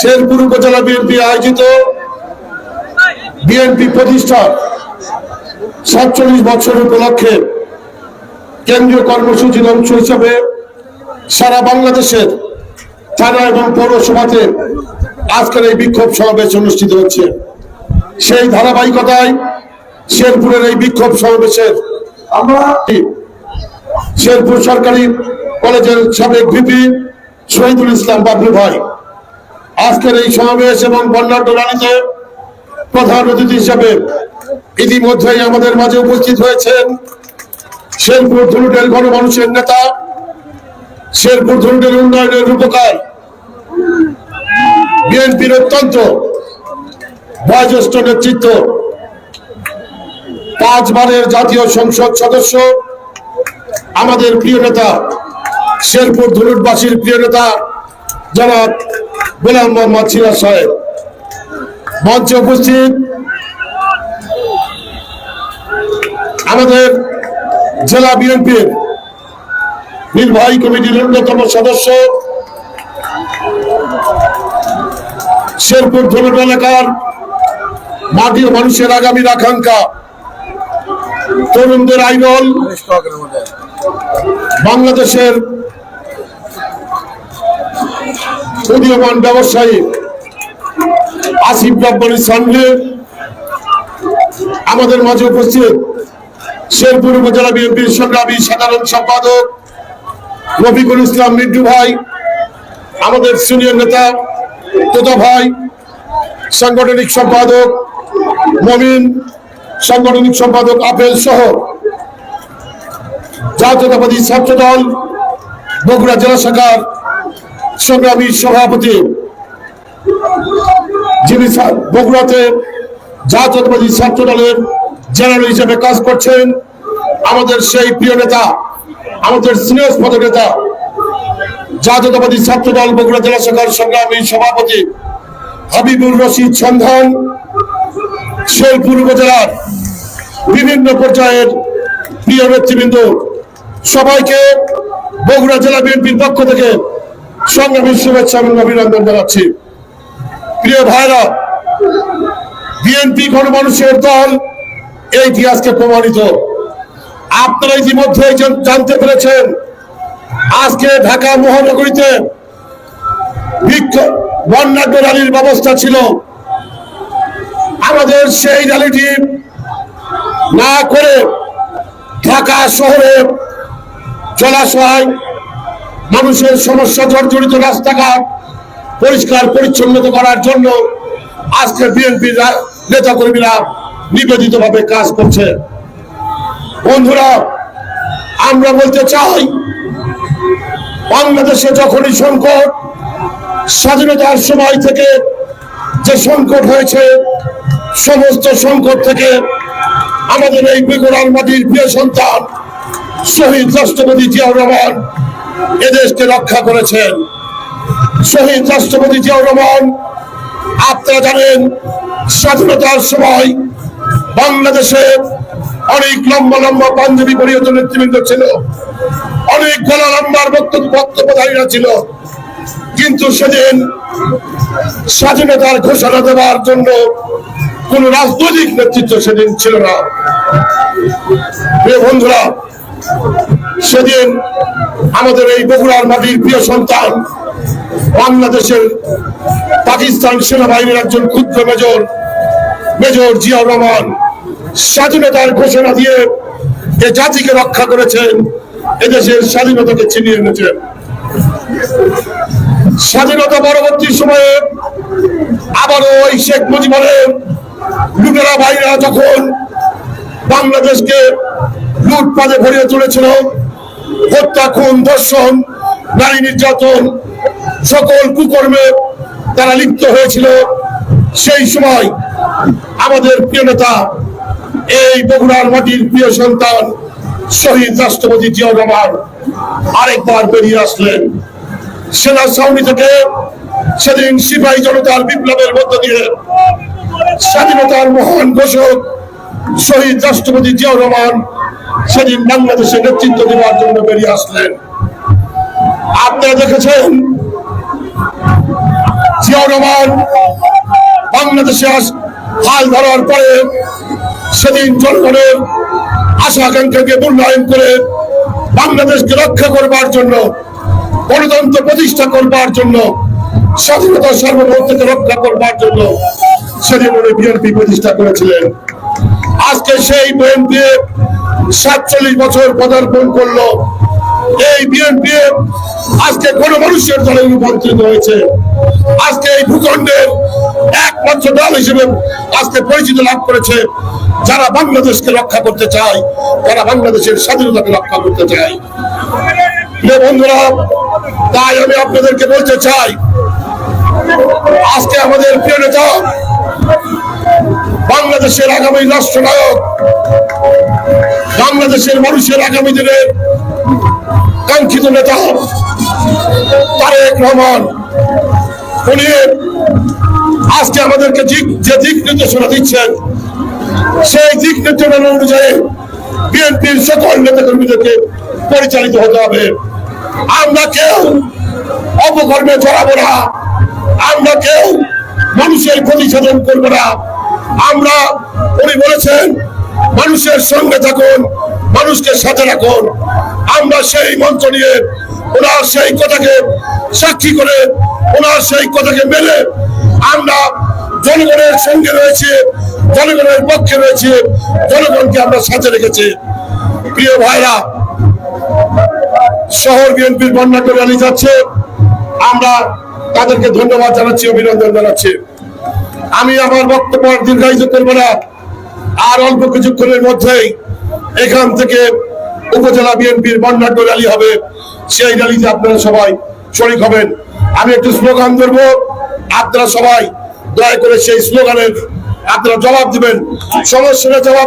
শেরপুর উপজেলা বিএনপি আয়োজিত বিএনপি প্রতিষ্ঠা সাতচল্লিশ বছর উপলক্ষে কেন্দ্রীয় কর্মসূচির অংশ হিসাবে সারা বাংলাদেশের থানা এবং পৌরসভাতে আজকের এই বিক্ষোভ সমাবেশ অনুষ্ঠিত হচ্ছে। সেই ধারাবাহিকতায় শেরপুরের এই বিক্ষোভ সমাবেশের আমরা শেরপুর সরকারি কলেজের সাবেক ভিপি শহীদুল ইসলাম বাবলু ভাই। আজকের এই সমাবেশ এবং বর্ণাঢ্য রানীতে প্রধান অতিথি হিসাবে ইতিমধ্যেই আমাদের মাঝে উপস্থিত হয়েছেন শেরপুর ধুলুটের গণমানুষের নেতা, শেরপুর ধুলুটের উন্নয়নের রূপকার, বিএনপির অত্যন্ত বয়োজ্যেষ্ঠ নেতৃত্ব, পাঁচবারের জাতীয় সংসদ সদস্য, আমাদের প্রিয় নেতা, শেরপুর ধুলুটবাসীর প্রিয় নেতা জনাব গোলাম মোহাম্মদ সিরাজ সাহেব। মঞ্চে উপস্থিত আমাদের জেলা বিএনপির নির্বাহী কমিটির অন্যতম সদস্য শেরপুর ধনুট এলাকার মাটি মানুষের আগামীর আকাঙ্ক্ষা। তরুণদের আইডল বাংলাদেশের উদীয়মান ব্যবসায়ী আসিফ রব্বানি সামনে আমাদের মাঝে উপস্থিত শেরপুর উপজেলা বিএনপির সংগ্রামী সাধারণ সম্পাদক রফিকুল ইসলাম মিন্টু ভাই, আমাদের সিনিয়র নেতা তোতা ভাই, সাংগঠনিক সম্পাদক মমিন, সাংগঠনিক সম্পাদক আপেল সহ জাতীয়তাবাদী ছাত্র দল বগুড়া জেলা শাখার সংগ্রামী সভাপতি যিনি বগুড়াতে জাতীয়তাবাদী ছাত্র দলের জেনারেল হিসেবে কাজ করছেন, আমাদের সেই প্রিয় নেতা, আমাদের সিনিয়র পদ নেতা, জাতীয়তাবাদী ছাত্র দল বগুড়া জেলা শাখার সংগ্রামী সভাপতি হাবিবুর রশিদ সন্ধান, শেরপুর উপজেলার বিভিন্ন পর্যায়ের প্রিয় নেতৃবৃন্দ। সবাইকে বগুড়া জেলা বিএনপির পক্ষ থেকে সংগ্রামী শুভেচ্ছা এবং অভিনন্দন জানাচ্ছি। প্রিয় ভাইরা, বিএনপি গণমানুষের দল এই ইতিহাসকে প্রমাণিত। আপনারা ইতিমধ্যে জানতে পেরেছেন, আজকে ঢাকা মহানগরীতে বর্ণাঢ্য র্যালির ব্যবস্থা ছিল। আমাদের সেই র্যালিটি না করে ঢাকা শহরে জলাশয় মানুষের সমস্যা জর্জরিত রাস্তাঘাট পরিষ্কার, পরিচ্ছন্নতা করার জন্য আজকে বিএনপি নেতা কর্মীরা নিবেদিত ভাবে কাজ করছে। বন্ধুরা, আমরা বলতে চাই, বাংলাদেশে যখনই সংকট, স্বাধীনতার সময় থেকে যে সংকট হয়েছে, সমস্ত সংকট থেকে আমাদের এই বেগুড়ার মাটির প্রিয় সন্তান শহীদ রাষ্ট্রপতি জিয়াউর রহমান এদেশকে রক্ষা করেছেন। শহীদ রাষ্ট্রপতি জিয়াউর রহমান, আপনারা জানেন স্বাধীনতার সময় বাংলাদেশে অনেক লম্বা লম্বা পাঞ্জাবি পরিহিত নেতৃবৃন্দ ছিল, অনেক গলা লম্বার বক্তব্য বক্তব্যধারীরা ছিল। কিন্তু সেদিন স্বাধীনতার ঘোষণা দেওয়ার জন্য কোন রাজনৈতিক নেতৃত্ব সেদিন ছিল না। বন্ধুরা সেদিন আমাদের এই বগুড়ার মাটির প্রিয় সন্তান, বাংলাদেশের পাকিস্তান সেনাবাহিনীর একজন ক্ষুদ্র মেজর মেজর জিয়াউর রহমান, স্বাধীনতার ঘোষণা দিয়ে এ জাতিকে রক্ষা করেছেন, এদেশের স্বাধীনতাকে ছিনিয়ে এনেছেন। স্বাধীনতা পরবর্তী সময়ে আবারও ওই শেখ মুজিবের লুটেরা ভাইরা যখন বাংলাদেশকে লুটপাটে ভরিয়ে তুলেছিল। হত্যা, খুন, ধর্ষণ, নারী নির্যাতন, সকল কুকর্মে তারা লিপ্ত হয়েছিল। সেই সময় আমাদের প্রিয় নেতা, এই বগুড়ার মাটির প্রিয় সন্তান, শহীদ রাষ্ট্রপতি জিয়াউর রহমান আরেকবার বেরিয়ে আসলেন। সেনা ছাউনি থেকে সেদিন সিপাহী জনতার বিপ্লবের মধ্য দিয়ে স্বাধীনতার মহান ঘোষক শহীদ রাষ্ট্রপতি জিয়াউর রহমান সেদিন বাংলাদেশে নেতৃত্ব দেওয়ার জন্য বেরিয়ে আসলেন। আপনারা দেখেছেন, জিয়াউর রহমান বাংলাদেশে হাল ধরার পরে সেদিন জনগণের আশা আকাঙ্ক্ষাকে মূল্যায়ন করে বাংলাদেশকে রক্ষা করবার জন্য, গণতন্ত্র প্রতিষ্ঠা করবার জন্য, স্বাধীনতা সার্বভৌমত্বকে রক্ষা করবার জন্য সেদিন উনি বিএনপি প্রতিষ্ঠা করেছিলেন। আজকে সেই বিএনপি সাতচল্লিশ বছর পদার্পণ করল। এই বিএনপি আজকে কোন মানুষের দলে রূপান্তরিত হয়েছে। আজকে এই ভূখণ্ডের একমাত্র দল হিসেবে আজকে পরিচিত লাভ করেছে যারা বাংলাদেশকে রক্ষা করতে চায়, তারা বাংলাদেশের স্বাধীনতাকে রক্ষা করতে চায়। বন্ধুরা, তাই আমি আপনাদেরকে বলতে চাই, আজকে আমাদের প্রিয় নেতা বাংলাদেশের আগামী রাষ্ট্রনায়ক, বাংলাদেশের মানুষের আগামী দিনের কাঙ্ক্ষিত নেতা তারেক রহমান। উনি আজকে আমাদেরকে যে দিক নির্দেশনা দিচ্ছেন, সেই দিক নির্দেশনা অনুযায়ী বিএনপির সকল নেতা কর্মীদেরকে পরিচালিত হতে হবে। আমরা কেউ অপকর্মে জড়াবো না, আমরা কেউ মানুষের ক্ষতি সাধন করব না। আমরা, উনি বলেছেন, মানুষের সঙ্গে থাকুন, মানুষকে সাথে রাখুন। আমরা সেই মন্ত্র নিয়ে ওনার সেই কথাকে সাক্ষী করে, ওনার সেই কথাকে মেনে আমরা জনগণের সঙ্গে রয়েছে, জনগণের পক্ষে রয়েছে, জনগণকে আমরা সাথে রেখেছি। প্রিয় ভাইরা, শহর বিএনপির বন্যা করে যাচ্ছে। আমরা তাদেরকে ধন্যবাদ জানাচ্ছি, অভিনন্দন জানাচ্ছি। আমি আমার বক্তব্য দীর্ঘায়িত করব না। আর অল্প কিছুক্ষণের মধ্যেই এখান থেকে উপজেলা বিএনপির বর্ণাঢ্য র্যালি হবে। সেই র্যালিতে আপনারা সবাই শরিক হবেন। আমি একটু স্লোগান ধরব। আপনারা সবাই দয়া করে সেই স্লোগানের আপনারা জবাব দিবেন। সমস্যার জবাব